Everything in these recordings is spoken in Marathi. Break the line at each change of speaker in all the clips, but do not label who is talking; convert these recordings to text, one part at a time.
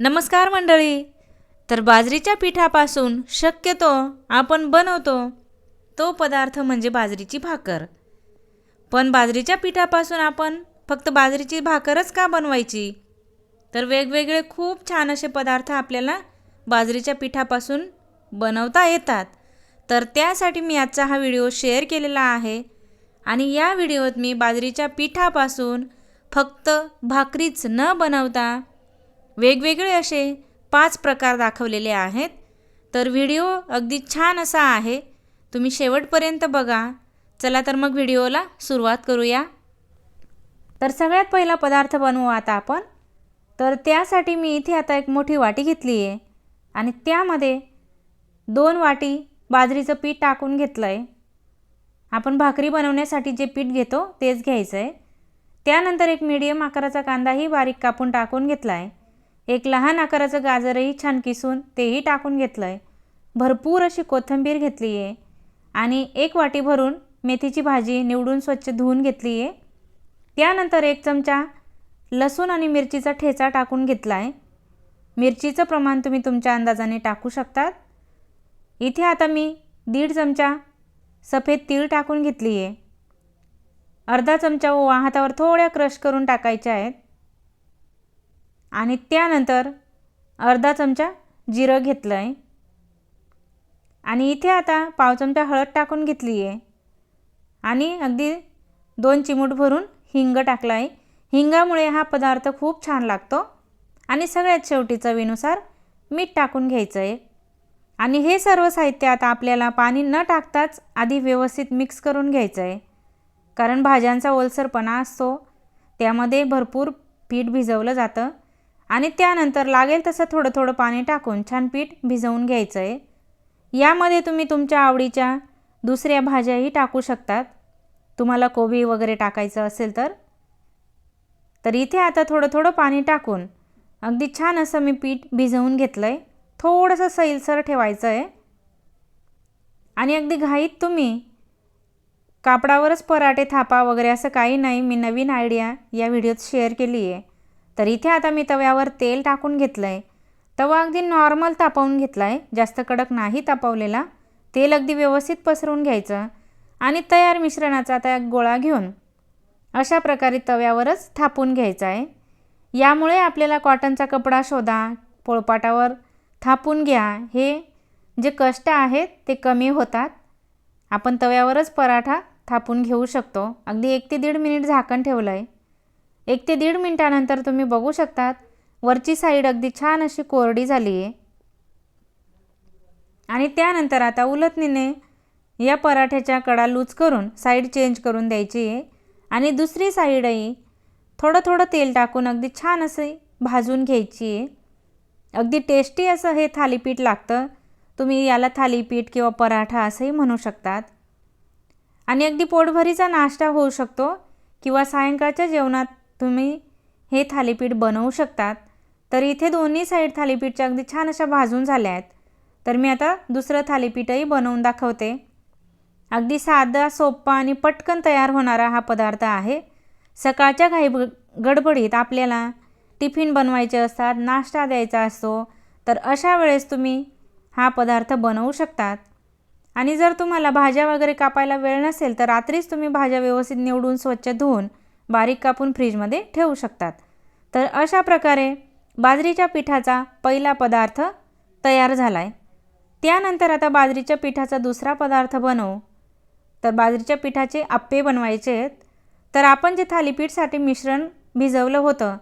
नमस्कार मंडळी. तर बाजरीच्या पिठापासून शक्यतो आपण बनवतो तो पदार्थ म्हणजे बाजरीची भाकर. पण बाजरीच्या पिठापासून आपण फक्त बाजरीची भाकरच का बनवायची? तर वेगवेगळे खूप छान असे पदार्थ आपल्याला बाजरीच्या पिठापासून बनवता येतात. तर त्यासाठी मी आजचा हा व्हिडिओ शेअर केलेला आहे आणि या व्हिडिओत मी बाजरीच्या पिठापासून फक्त भाकरीच न बनवता वेगवेगळे असे पाच प्रकार दाखवलेले आहेत. तर व्हिडिओ अगदी छान असा आहे. तुम्ही शेवटपर्यंत बघा. चला तर मग व्हिडिओला सुरुवात करूया. तर सगळ्यात पहिला पदार्थ बनवू आता आपण. तर त्यासाठी मी इथे आता एक मोठी वाटी घेतली आहे. आणि त्यामध्ये दोन वाटी बाजरीचं पीठ टाकून घेतलं आहे आपण भाकरी बनवण्यासाठी जे पीठ घेतो तेच घ्यायचं आहे त्यानंतर एक मीडियम आकाराचा कांदाही बारीक कापून टाकून घेतला आहे एक लहान आकाराचं गाजरही छान किसून तेही टाकून घेतलं आहे भरपूर अशी कोथिंबीर घेतली आहे आणि एक वाटी भरून मेथीची भाजी निवडून स्वच्छ धुवून घेतली आहे त्यानंतर एक चमचा लसूण आणि मिरचीचा ठेचा टाकून घेतला आहे मिरचीचं प्रमाण तुम्ही तुमच्या अंदाजाने टाकू शकतात. इथे आता मी दीड चमचा सफेद तीळ टाकून घेतली आहे अर्धा चमचा ओवा हातावर थोड्या क्रश करून टाकायच्या आहेत. आणि त्यानंतर अर्धा चमचा जिरं घेतलं आहे आणि इथे आता पाव चमचा हळद टाकून घेतली आहे आणि अगदी दोन चिमूट भरून हिंग टाकलं आहे हिंगामुळे हा पदार्थ खूप छान लागतो. आणि सगळ्यात शेवटी चवीनुसार मीठ टाकून घ्यायचं आहे आणि हे सर्व साहित्य आता आपल्याला पाणी न टाकताच आधी व्यवस्थित मिक्स करून घ्यायचं आहे कारण भाज्यांचा ओलसरपणा असतो. त्यामध्ये भरपूर पीठ भिजवलं जातं. आणि त्यानंतर लागेल तसं थोडं थोडं पाणी टाकून छान पीठ भिजवून घ्यायचं आहे यामध्ये तुम्ही तुमच्या आवडीच्या दुसऱ्या भाज्याही टाकू शकतात. तुम्हाला कोबी वगैरे टाकायचं असेल तर. तर इथे आता थोडं थोडं पाणी टाकून अगदी छान असं मी पीठ भिजवून घेतलं आहे थोडंसं सैलसर ठेवायचं आहे आणि अगदी घाईत तुम्ही कापडावरच पराठे थापा वगैरे असं काही नाही. मी नवीन आयडिया या व्हिडिओत शेअर केली आहे तर इथे आता मी तव्यावर तेल टाकून घेतलं आहे तवा अगदी नॉर्मल तापवून घेतला आहे जास्त कडक नाही तापवलेला. तेल अगदी व्यवस्थित पसरवून घ्यायचं. आणि तयार मिश्रणाचा आता एक गोळा घेऊन अशा प्रकारे तव्यावरच थापून घ्यायचा आहे यामुळे आपल्याला कॉटनचा कपडा शोधा पोळपाटावर थापून घ्या. हे जे कष्ट आहेत ते कमी होतात. आपण तव्यावरच पराठा थापून घेऊ शकतो. अगदी एक ते दीड मिनिट झाकण ठेवलं आहे एक ते दीड मिनटानंतर तुम्ही बघू शकतात. वरची साईड अगदी छान अशी कोरडी झाली आहे. आणि त्यानंतर आता उलटणीने या पराठ्याच्या कडा लूज करून साईड चेंज करून द्यायची आहे. आणि दुसरी साईडही थोडं थोडं तेल टाकून अगदी छान असे भाजून घ्यायची आहे. अगदी टेस्टी असं हे थालीपीठ लागतं. तुम्ही याला थालीपीठ किंवा पराठा असंही म्हणू शकतात. आणि अगदी पोटभरीचा नाश्ता होऊ शकतो किंवा सायंकाळच्या जेवणात तुम्ही हे थालीपीठ बनवू शकतात. तर इथे दोन्ही साईड थालीपीठच्या अगदी छान अशा भाजून झाल्या आहेत. तर मी आता दुसरं थालीपीठही बनवून दाखवते. अगदी साधा सोप्पा आणि पटकन तयार होणारा हा पदार्थ आहे. सकाळच्या घाई गडबडीत आपल्याला टिफिन बनवायचे असतात नाश्ता द्यायचा असतो तर अशा वेळेस तुम्ही हा पदार्थ बनवू शकतात. आणि जर तुम्हाला भाज्या वगैरे कापायला वेळ नसेल तर रात्रीच तुम्ही भाज्या व्यवस्थित निवडून स्वच्छ धुवून बारीक कापून फ्रीजमध्ये ठेवू शकतात. तर अशा प्रकारे बाजरीच्या पिठाचा पहिला पदार्थ तयार झाला आहे त्यानंतर आता बाजरीच्या पिठाचा दुसरा पदार्थ बनवू. तर बाजरीच्या पिठाचे आप्पे बनवायचे आहेत. तर आपण जे थालीपीठसाठी मिश्रण भिजवलं होतं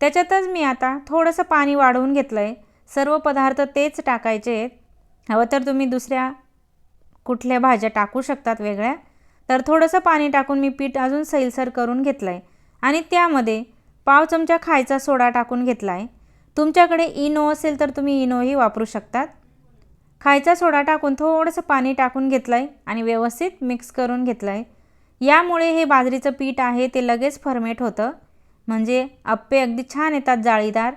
त्याच्यातच मी आता थोडंसं पाणी वाढवून घेतलं आहे सर्व पदार्थ तेच टाकायचे आहेत. हवं तर तुम्ही दुसऱ्या कुठल्या भाज्या टाकू शकतात वेगळ्या. तर थोडंसं पाणी टाकून मी पीठ अजून सैलसर करून घेतलं आहे आणि त्यामध्ये पाव चमचा खायचा सोडा टाकून घेतला आहे तुमच्याकडे इनो असेल तर तुम्ही इनोही वापरू शकतात. खायचा सोडा टाकून थोडंसं पाणी टाकून घेतलं आहे आणि व्यवस्थित मिक्स करून घेतलं आहे यामुळे हे बाजरीचं पीठ आहे ते लगेच फर्मेट होतं. म्हणजे अप्पे अगदी छान येतात जाळीदार.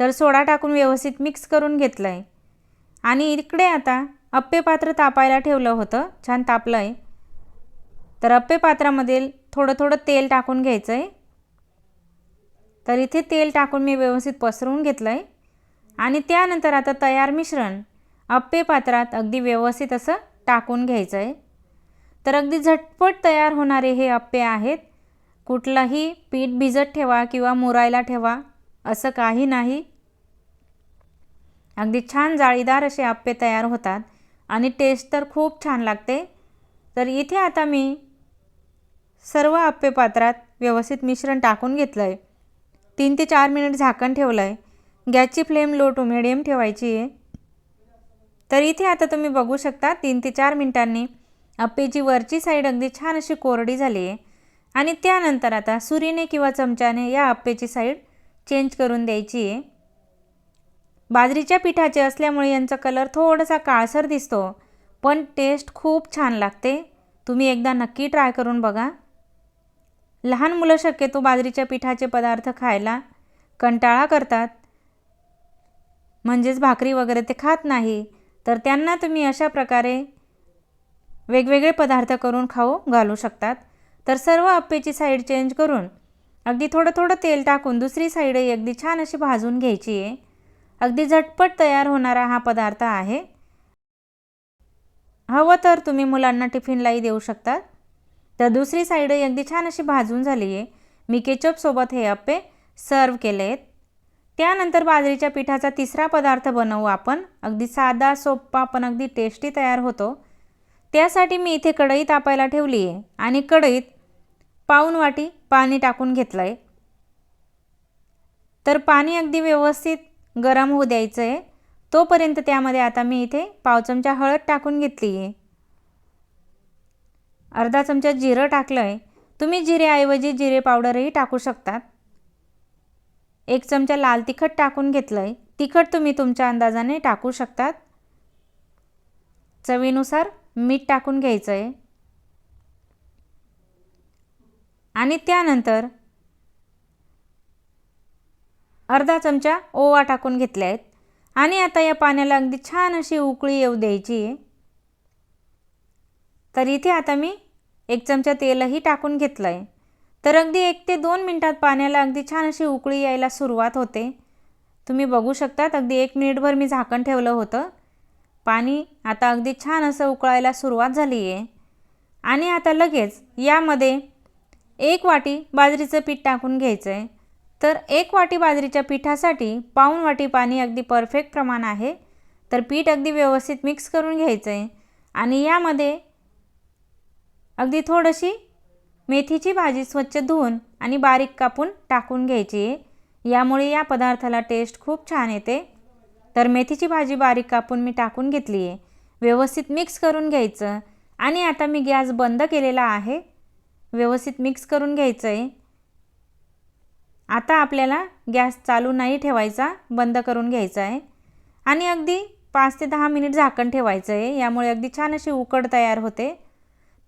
तर सोडा टाकून व्यवस्थित मिक्स करून घेतलं आहे आणि इकडे आता अप्पे पात्र तापायला ठेवलं होतं. छान तापलं आहे तर अप्पे पात्रामध्ये थोडं थोडं तेल टाकून घ्यायचं आहे तर इथे तेल टाकून मी व्यवस्थित पसरवून घेतलं आहे आणि त्यानंतर आता तयार मिश्रण अप्पे पात्रात अगदी व्यवस्थित असं टाकून घ्यायचं आहे तर अगदी झटपट तयार होणारे हे अप्पे आहेत. कुठलाही पीठ भिजत ठेवा किंवा मुरायला ठेवा असं काही नाही. अगदी छान जाळीदार असे अप्पे तयार होतात आणि टेस्ट तर खूप छान लागते. तर इथे आता मी सर्व अप्पे पात्रात व्यवस्थित मिश्रण टाकून घेतलं आहे तीन ते चार मिनिट झाकण ठेवलं आहे गॅसची फ्लेम लो टू मिडियम ठेवायची आहे. तर इथे आता तुम्ही बघू शकता तीन ते चार मिनिटांनी अप्पेची वरची साईड अगदी छान अशी कोरडी झाली आहे. आणि त्यानंतर आता सुरीने किंवा चमच्याने या अप्पेची साईड चेंज करून द्यायची आहे. बाजरीच्या पिठाचे असल्यामुळे यांचा कलर थोडासा काळसर दिसतो पण टेस्ट खूप छान लागते. तुम्ही एकदा नक्की ट्राय करून बघा. लहान मुलं शक्यतो बाजरीच्या पिठाचे पदार्थ खायला कंटाळा करतात. म्हणजेच भाकरी वगैरे ते खात नाही. तर त्यांना तुम्ही अशा प्रकारे वेगवेगळे पदार्थ करून खाऊ घालू शकतात. तर सर्व अप्पेची साईड चेंज करून अगदी थोडं थोडं तेल टाकून दुसरी साईडही अगदी छान अशी भाजून घ्यायची आहे. अगदी झटपट तयार होणारा हा पदार्थ आहे. हवं तर तुम्ही मुलांना टिफिनलाही देऊ शकतात. तर दुसरी साईडही अगदी छान अशी भाजून झाली आहे मी केचपसोबत हे अप्पे सर्व केले आहेत त्यानंतर बाजरीच्या पिठाचा तिसरा पदार्थ बनवू आपण. अगदी साधा सोप्पा पण अगदी टेस्टी तयार होतो. त्यासाठी मी इथे कढई तापायला ठेवली आहे आणि कढईत पाऊन वाटी पाणी टाकून घेतलं आहे तर पाणी अगदी व्यवस्थित गरम होऊ द्यायचं आहे तोपर्यंत त्यामध्ये आता मी इथे पाव चमचा हळद टाकून घेतली आहे अर्धा चमचा जिरं टाकलं आहे तुम्ही जिरेऐवजी जिरे पावडरही टाकू शकतात. एक चमचा लाल तिखट टाकून घेतलं आहे तिखट तुम्ही तुमच्या अंदाजाने टाकू शकतात. चवीनुसार मीठ टाकून घ्यायचं आहे आणि त्यानंतर अर्धा चमचा ओवा टाकून घेतल्या आहेत आणि आता या पाण्याला अगदी छान अशी उकळी येऊ द्यायची आहे. तर इथे आता मी एक चमचा तेलही टाकून घेतलं आहे तर अगदी एक ते दोन मिनटात पाण्याला अगदी छान अशी उकळी यायला सुरुवात होते. तुम्ही बघू शकतात अगदी एक मिनिटभर मी झाकण ठेवलं होतं. पाणी आता अगदी छान असं उकळायला सुरुवात झाली आहे आणि आता लगेच यामध्ये एक वाटी बाजरीचं पीठ टाकून घ्यायचं आहे तर एक वाटी बाजरीच्या पिठासाठी पाऊण वाटी पाणी अगदी परफेक्ट प्रमाण आहे. तर पीठ अगदी व्यवस्थित मिक्स करून घ्यायचं आहे आणि यामध्ये अगदी थोडीशी मेथीची भाजी स्वच्छ धुवून आणि बारीक कापून टाकून घ्यायची. आहे यामुळे या पदार्थाला टेस्ट खूप छान येते. तर मेथीची भाजी बारीक कापून मी टाकून घेतली आहे. व्यवस्थित मिक्स करून घ्यायचं. आणि आता मी गॅस बंद केलेला आहे. व्यवस्थित मिक्स करून घ्यायचं आहे आता आपल्याला गॅस चालू नाही ठेवायचा बंद करून घ्यायचा आहे आणि अगदी पाच ते दहा मिनिट झाकण ठेवायचं आहे यामुळे अगदी छान अशी उकड तयार होते.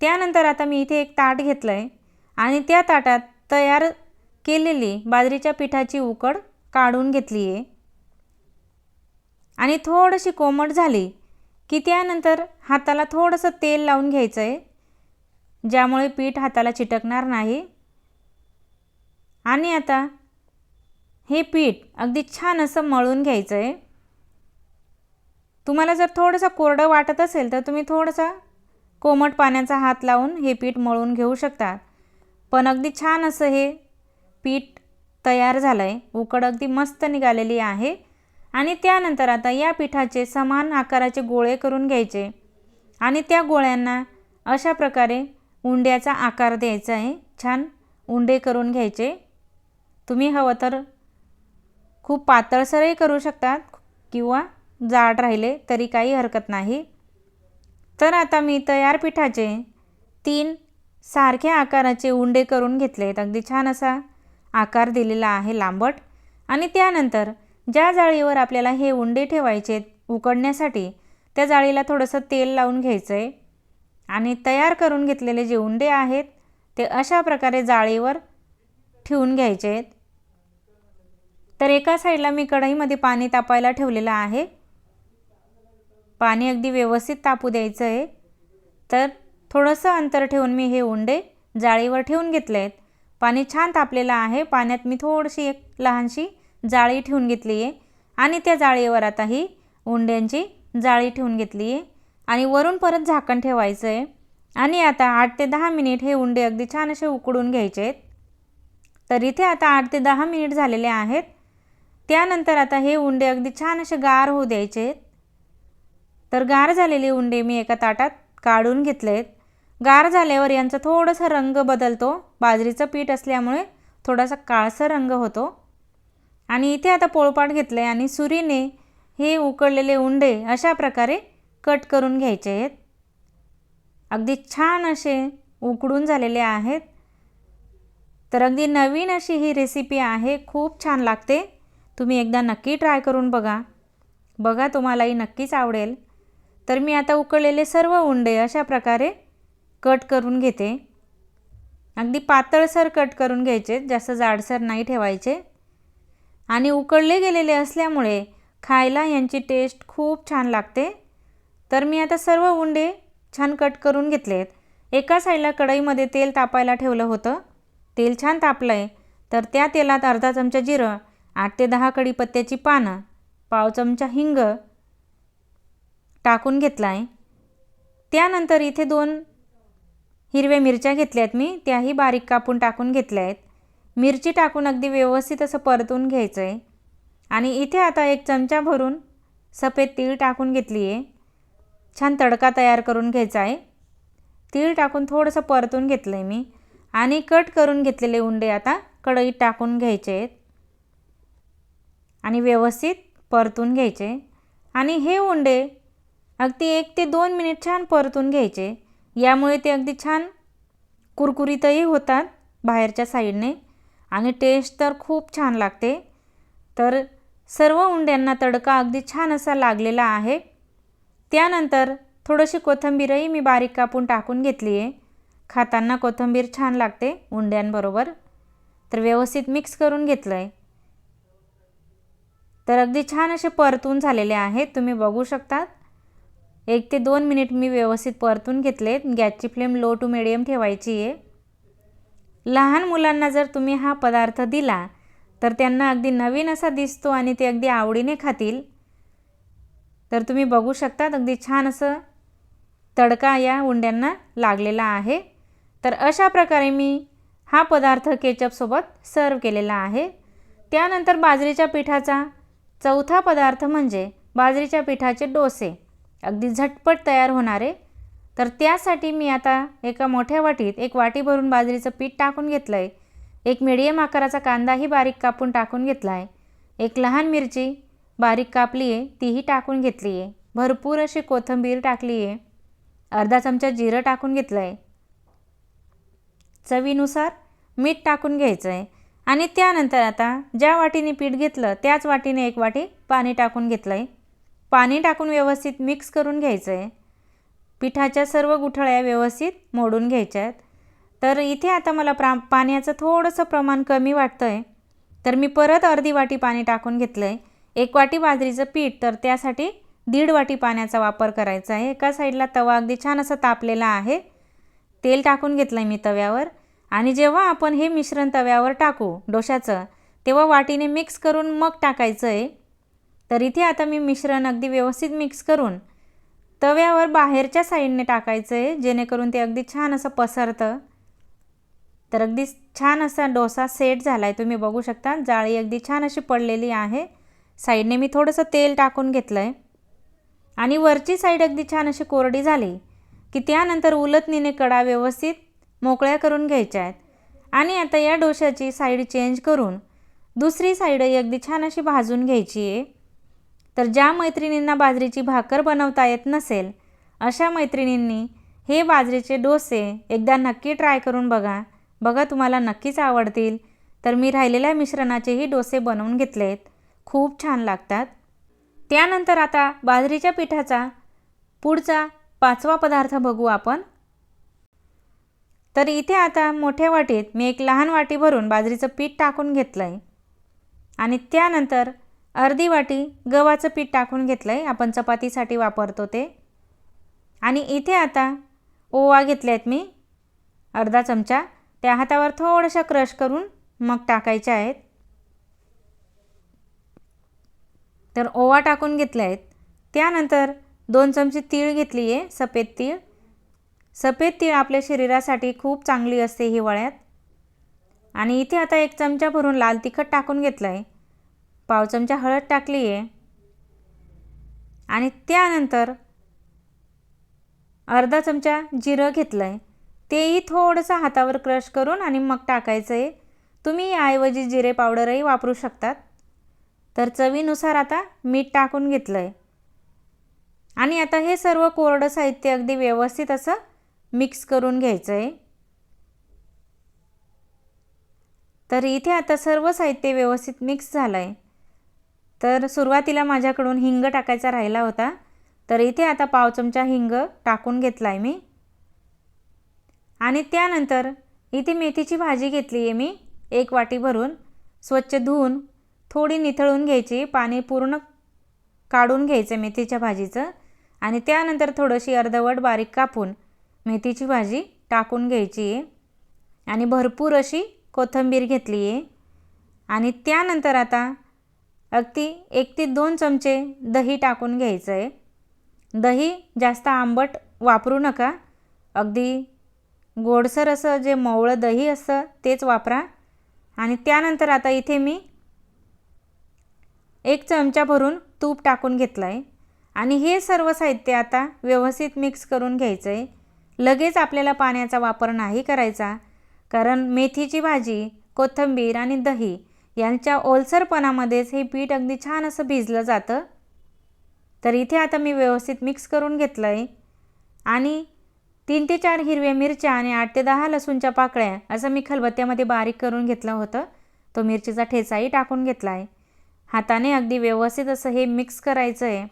त्यानंतर आता मी इथे एक ताट घेतलं आहे आणि त्या ताटात तयार केलेली बाजरीच्या पिठाची उकड काढून घेतली आहे आणि थोडीशी कोमट झाली की त्यानंतर हाताला थोडंसं तेल लावून घ्यायचं आहे ज्यामुळे पीठ हाताला चिटकणार नाही. आणि आता हे पीठ अगदी छान असं मळून घ्यायचं आहे तुम्हाला जर थोडंसं कोरडं वाटत असेल तर तुम्ही थोडंसं कोमट पाण्याचा हात लावून हे पीठ मळून घेऊ शकतात. पण अगदी छान असं हे पीठ तयार झालं आहे उकड अगदी मस्त निघालेली आहे. आणि त्यानंतर आता या पिठाचे समान आकाराचे गोळे करून घ्यायचे. आणि त्या गोळ्यांना अशा प्रकारे उंड्याचा आकार द्यायचा आहे. छान उंडे करून घ्यायचे. तुम्ही हवं तर खूप पातळसरही करू शकतात किंवा जाड राहिले तरी काही हरकत नाही. तर आता मी तयार पिठाचे तीन सारख्या आकाराचे उंडे करून घेतले आहेत. अगदी छान असा आकार दिलेला आहे लांबट. आणि त्यानंतर ज्या जाळीवर आपल्याला हे उंडे ठेवायचे उकडण्यासाठी त्या जाळीला थोडंसं तेल लावून घ्यायचं आहे आणि तयार करून घेतलेले जे उंडे आहेत ते अशा प्रकारे जाळीवर ठेवून घ्यायचे आहेत. तर एका साईडला मी कढईमध्ये पाणी तापायला ठेवलेलं आहे. पाणी अगदी व्यवस्थित तापू द्यायचं आहे तर थोडंसं अंतर ठेवून मी हे उंडे जाळीवर ठेवून घेतले आहेत पाणी छान तापलेलं आहे. पाण्यात मी थोडीशी एक लहानशी जाळी ठेवून घेतली आहे आणि त्या जाळीवर आता ही उंड्यांची जाळी ठेवून घेतली आहे आणि वरून परत झाकण ठेवायचं आहे आणि आता आठ ते दहा मिनिट हे उंडे अगदी छान असे उकडून घ्यायचे आहेत तर इथे आता आठ ते दहा मिनिट झालेले आहेत. त्यानंतर आता हे उंडे अगदी छान असे गार होऊ द्यायचे आहेत तर गार झालेले उंडे मी एका ताटात काढून घेतले. आहेत गार झाल्यावर यांचा थोडासा रंग बदलतो. बाजरीचं पीठ असल्यामुळे थोडासा काळसर रंग होतो. आणि इथे आता पोळपाट घेतलं आहे आणि सुरीने हे उकडलेले उंडे अशा प्रकारे कट करून घ्यायचे आहेत. अगदी छान असे उकडून झालेले आहेत. तर अगदी नवीन अशी ही रेसिपी आहे. खूप छान लागते. तुम्ही एकदा नक्की ट्राय करून बघा. बघा तुम्हालाही नक्कीच आवडेल. तर मी आता उकळलेले सर्व उंडे अशा प्रकारे कट करून घेते. अगदी पातळसर कट करून घ्यायचे जास्त जाडसर नाही ठेवायचे. आणि उकळले गेलेले असल्यामुळे खायला यांची टेस्ट खूप छान लागते. तर मी आता सर्व उंडे छान कट करून घेतलेत. एका साईडला कढईमध्ये तेल तापायला ठेवलं होतं. तेल छान तापलं आहे तर त्या तेलात अर्धा चमचा जिरं आठ ते दहा कढीपत्त्याची पानं पाव चमचा हिंग टाकून घेतला आहे त्यानंतर इथे दोन हिरव्या मिरच्या घेतल्या आहेत मी. त्याही बारीक कापून टाकून घेतल्या आहेत. मिरची टाकून अगदी व्यवस्थित असं परतून घ्यायचं आहे आणि इथे आता एक चमचा भरून सफेद तीळ टाकून घेतली आहे छान तडका तयार करून घ्यायचा आहे तीळ टाकून थोडंसं परतून घेतलं आहे मी. आणि कट करून घेतलेले उंडे आता कढईत टाकून घ्यायचे आहेत. आणि व्यवस्थित परतून घ्यायचे. आणि हे उंडे अगदी एक ते दोन मिनिट छान परतून घ्यायचे. यामुळे ते अगदी छान कुरकुरीतही होतात बाहेरच्या साईडने. आणि टेस्ट तर खूप छान लागते. तर सर्व उंड्यांना तडका अगदी छान असा लागलेला आहे. त्यानंतर थोडीशी कोथिंबीरही मी बारीक कापून टाकून घेतली आहे खाताना कोथिंबीर छान लागते उंड्यांबरोबर. तर व्यवस्थित मिक्स करून घेतलं आहे तर अगदी छान असे परतून झालेले आहेत तुम्ही बघू शकतात. एक ते दोन मिनिट मी व्यवस्थित परतून घेतले गॅसची फ्लेम लो टू मिडियम ठेवायची आहे. लहान मुलांना जर तुम्ही हा पदार्थ दिला तर त्यांना अगदी नवीन असा दिसतो आणि ते अगदी आवडीने खातील. तर तुम्ही बघू शकतात अगदी छान असं तडका या उंड्यांना लागलेला आहे. तर अशा प्रकारे मी हा पदार्थ केचपसोबत सर्व केलेला आहे. त्यानंतर बाजरीच्या पिठाचा चौथा पदार्थ म्हणजे बाजरीच्या पिठाचे डोसे. अगदी झटपट तयार होणारे तर त्यासाठी मी आता एका मोठ्या वाटीत एक वाटी भरून बाजरीचं पीठ टाकून घेतलं आहे एक मिडियम आकाराचा कांदाही बारीक कापून टाकून घेतला आहे एक लहान मिरची बारीक कापली आहे तीही टाकून घेतली आहे भरपूर अशी कोथिंबीर टाकली आहे अर्धा चमचा जिरं टाकून घेतलं आहे चवीनुसार मीठ टाकून घ्यायचं आहे आणि त्यानंतर आता ज्या वाटीने पीठ घेतलं त्याच वाटीने एक वाटी पाणी टाकून घेतलं आहे पाणी टाकून व्यवस्थित मिक्स करून घ्यायचं आहे पिठाच्या सर्व गुठळ्या व्यवस्थित मोडून घ्यायच्या आहेत तर इथे आता मला प्रा पाण्याचं थोडंसं प्रमाण कमी वाटतं आहे तर मी परत अर्धी वाटी पाणी टाकून घेतलं आहे एक वाटी बाजरीचं पीठ तर त्यासाठी दीड वाटी पाण्याचा वापर करायचा आहे. एका साईडला तवा अगदी छान असा तापलेला आहे. तेल टाकून घेतलं आहे मी तव्यावर. आणि जेव्हा आपण हे मिश्रण तव्यावर टाकू डोशाचं तेव्हा वाटीने मिक्स करून मग टाकायचं आहे तर इथे आता मी मिश्रण अगदी व्यवस्थित मिक्स करून तव्यावर बाहेरच्या साईडने टाकायचं आहे जेणेकरून ते अगदी छान असं पसरतं. तर अगदी छान असा डोसा सेट झाला आहे तुम्ही बघू शकता जाळी अगदी छान अशी पडलेली आहे. साईडने मी थोडंसं तेल टाकून घेतलं आहे आणि वरची साईड अगदी छान अशी कोरडी झाली की त्यानंतर उलटणीने कडा व्यवस्थित मोकळ्या करून घ्यायच्या आहेत. आणि आता या डोशाची साईड चेंज करून दुसरी साईडही अगदी छान अशी भाजून घ्यायची आहे. तर ज्या मैत्रिणींना बाजरीची भाकर बनवता येत नसेल अशा मैत्रिणींनी हे बाजरीचे डोसे एकदा नक्की ट्राय करून बघा. बघा तुम्हाला नक्कीच आवडतील. तर मी राहिलेल्या मिश्रणाचेही डोसे बनवून घेतलेत. खूप छान लागतात. त्यानंतर आता बाजरीच्या पिठाचा पुढचा पाचवा पदार्थ बघू आपण. तर इथे आता मोठ्या वाटीत मी एक लहान वाटी भरून बाजरीचं पीठ टाकून घेतलं आहे आणि त्यानंतर अर्धी वाटी गव्हाचं पीठ टाकून घेतलं आहे आपण चपातीसाठी वापरतो ते. आणि इथे आता ओवा घेतले आहेत मी. अर्धा चमचा. त्या हातावर थोडंसं क्रश करून मग टाकायच्या आहेत. तर ओवा टाकून घेतले आहेत त्यानंतर दोन चमचे तीळ घेतली आहे सफेद तीळ. सफेद तीळ आपल्या शरीरासाठी खूप चांगली असते हिवाळ्यात. आणि इथे आता एक चमचा भरून लाल तिखट टाकून घेतलं आहे पाव चमचा हळद टाकली आहे. आणि त्यानंतर अर्धा चमचा जिरं घेतलं आहे तेही थोडंसं हातावर क्रश करून आणि मग टाकायचं आहे तुम्ही याऐवजी जिरे पावडरही वापरू शकतात. तर चवीनुसार आता मीठ टाकून घेतलं आहे आणि आता हे सर्व कोरडं साहित्य अगदी व्यवस्थित असं मिक्स करून घ्यायचं आहे तर इथे आता सर्व साहित्य व्यवस्थित मिक्स झालं आहे तर सुरुवातीला माझ्याकडून हिंग टाकायचा राहिला होता. तर इथे आता पाव चमचा हिंग टाकून घेतला आहे मी. आणि त्यानंतर इथे मेथीची भाजी घेतली आहे मी. एक वाटी भरून स्वच्छ धुवून थोडी निथळून घ्यायची. पाणी पूर्ण काढून घ्यायचं मेथीच्या भाजीचं. आणि त्यानंतर थोडीशी अर्धवट बारीक कापून मेथीची भाजी टाकून घ्यायची आहे आणि भरपूर अशी कोथिंबीर घेतली आहे आणि त्यानंतर आता अगदी एक ते दोन चमचे दही टाकून घ्यायचं आहे दही जास्त आंबट वापरू नका. अगदी गोडसर असं जे मवळं दही असतं तेच वापरा. आणि त्यानंतर आता इथे मी एक चमचा भरून तूप टाकून घेतलं आहे आणि हे सर्व साहित्य आता व्यवस्थित मिक्स करून घ्यायचं आहे लगेच आपल्याला पाण्याचा वापर नाही करायचा. कारण मेथीची भाजी कोथिंबीर आणि दही यांच्या ओलसरपणामध्येच हे पीठ अगदी छान असं भिजलं जातं. तर इथे आता मी व्यवस्थित मिक्स करून घेतलं आहे आणि तीन ते चार हिरव्या मिरच्या आणि आठ ते दहा लसूणच्या पाकळ्या असं मी खलबत्त्यामध्ये बारीक करून घेतलं होतं. तो मिरचीचा ठेचाही टाकून घेतला आहे हाताने अगदी व्यवस्थित असं हे मिक्स करायचं आहे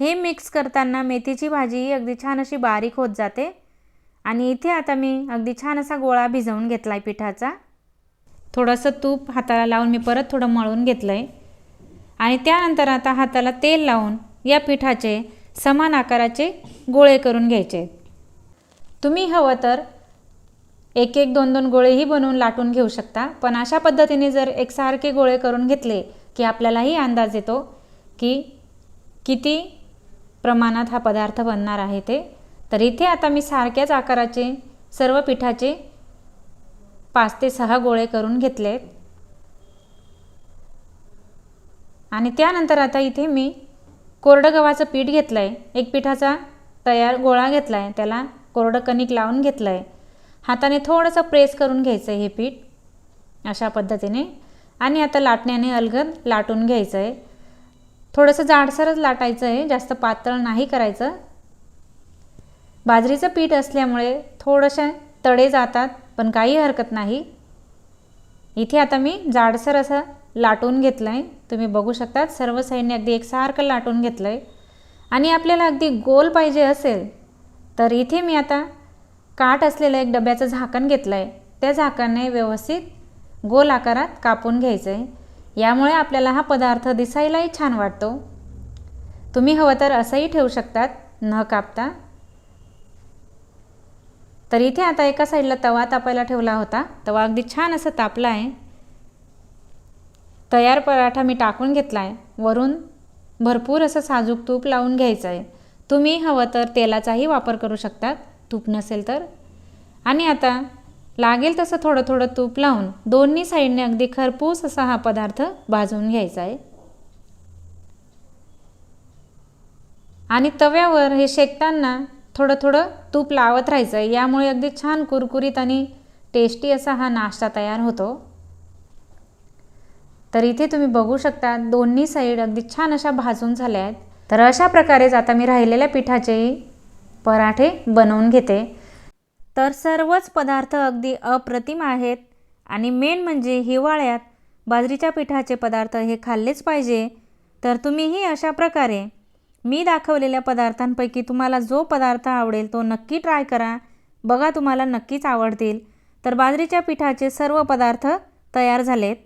हे मिक्स करताना मेथीची भाजीही अगदी छान अशी बारीक होत जाते. आणि इथे आता मी अगदी छान असा गोळा भिजवून घेतला आहे पिठाचा. थोडंसं तूप हाताला लावून मी परत थोडं मळून घेतलं आहे आणि त्यानंतर आता हाताला तेल लावून या पिठाचे समान आकाराचे गोळे करून घ्यायचे. तुम्ही हवं तर एक एक दोन दोन गोळेही बनवून लाटून घेऊ शकता पण अशा पद्धतीने जर एकसारखे गोळे करून घेतले की आपल्यालाही अंदाज येतो की किती प्रमाणात हा पदार्थ बनणार आहे ते तर इथे आता मी सारख्याच आकाराचे सर्व पिठाचे पाच ते सहा गोळे करून घेतलेत आणि त्यानंतर आता इथे मी कोरडं गव्हाचं पीठ घेतलं आहे एक पिठाचा तयार गोळा घेतला आहे त्याला कोरडं कणिक लावून घेतलं आहे हाताने थोडंसं प्रेस करून घ्यायचं आहे हे पीठ अशा पद्धतीने. आणि आता लाटण्याने अलगद लाटून घ्यायचं आहे थोडंसं जाडसरच लाटायचं आहे जास्त पातळ नाही करायचं. बाजरीचं पीठ असल्यामुळे थोडंसे तडे जातात. पण काही हरकत नाही. इथे आता मी जाडसर असं लाटून घेतलं आहे तुम्ही बघू शकतात सर्व सैन्य अगदी एकसारखं लाटून घेतलं आहे आणि आपल्याला अगदी गोल पाहिजे असेल तर इथे मी आता काठ असलेलं एक डब्याचं झाकण घेतलं आहे त्या झाकणने व्यवस्थित गोल आकारात कापून घ्यायचं आहे यामुळे आपल्याला हा पदार्थ दिसायलाही छान वाटतो. तुम्ही हवं तर असंही ठेवू शकतात. न कापता तर इथे आता एका साईडला तवा तापायला ठेवला होता. तवा अगदी छान असं तापला आहे तयार पराठा मी टाकून घेतला आहे वरून भरपूर असं साजूक तूप लावून घ्यायचं आहे तुम्ही हवं तर तेलाचाही वापर करू शकतात तूप नसेल तर. आणि आता लागेल तसं थोडं थोडं तूप लावून दोन्ही साईडने अगदी खरपूस असा हा पदार्थ भाजून घ्यायचा आहे आणि तव्यावर हे शेकताना थोडं थोडं तूप लावत राहायचं. आहे यामुळे अगदी छान कुरकुरीत आणि टेस्टी असा हा नाश्ता तयार होतो. तर इथे तुम्ही बघू शकता दोन्ही साईड अगदी छान अशा भाजून झाल्या आहेत. तर अशा प्रकारेच आता मी राहिलेल्या पिठाचेही पराठे बनवून घेते. तर सर्वच पदार्थ अगदी अप्रतिम आहेत आणि मेन म्हणजे हिवाळ्यात बाजरीच्या पिठाचे पदार्थ हे खाल्लेच पाहिजे. तर तुम्हीही अशा प्रकारे मी दाखवलेल्या पदार्थांपैकी तुम्हाला जो पदार्थ आवडेल तो नक्की ट्राय करा. बघा तुम्हाला नक्कीच आवडतील. तर बाजरीच्या पिठाचे सर्व पदार्थ तयार झालेत.